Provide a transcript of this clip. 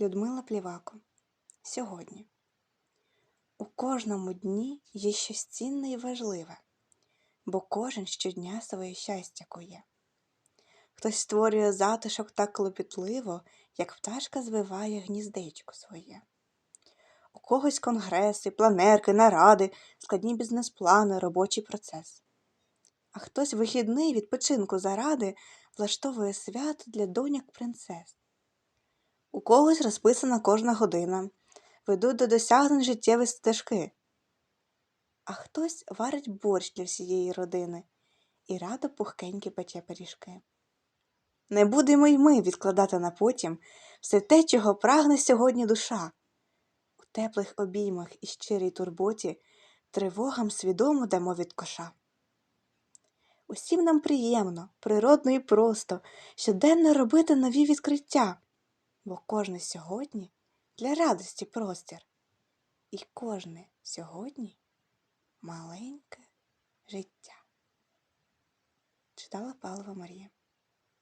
Людмила Плівако. Сьогодні. У кожному дні є щось цінне і важливе, бо кожен щодня своє щастя кує. Хтось створює затишок так клопітливо, як пташка звиває гніздечко своє. У когось конгреси, планерки, наради, складні бізнес-плани, робочий процес. А хтось вихідний відпочинку заради влаштовує свято для доньок принцес. У когось розписана кожна година, ведуть до досягнень життєві стежки. А хтось варить борщ для всієї родини і радо пухкенькі пече пиріжки. Не будемо й ми відкладати на потім все те, чого прагне сьогодні душа. У теплих обіймах і щирій турботі тривогам свідомо дамо від коша. Усім нам приємно, природно і просто щоденно робити нові відкриття, бо кожне сьогодні для радості простір, і кожне сьогодні маленьке життя. Читала Павлова Марія.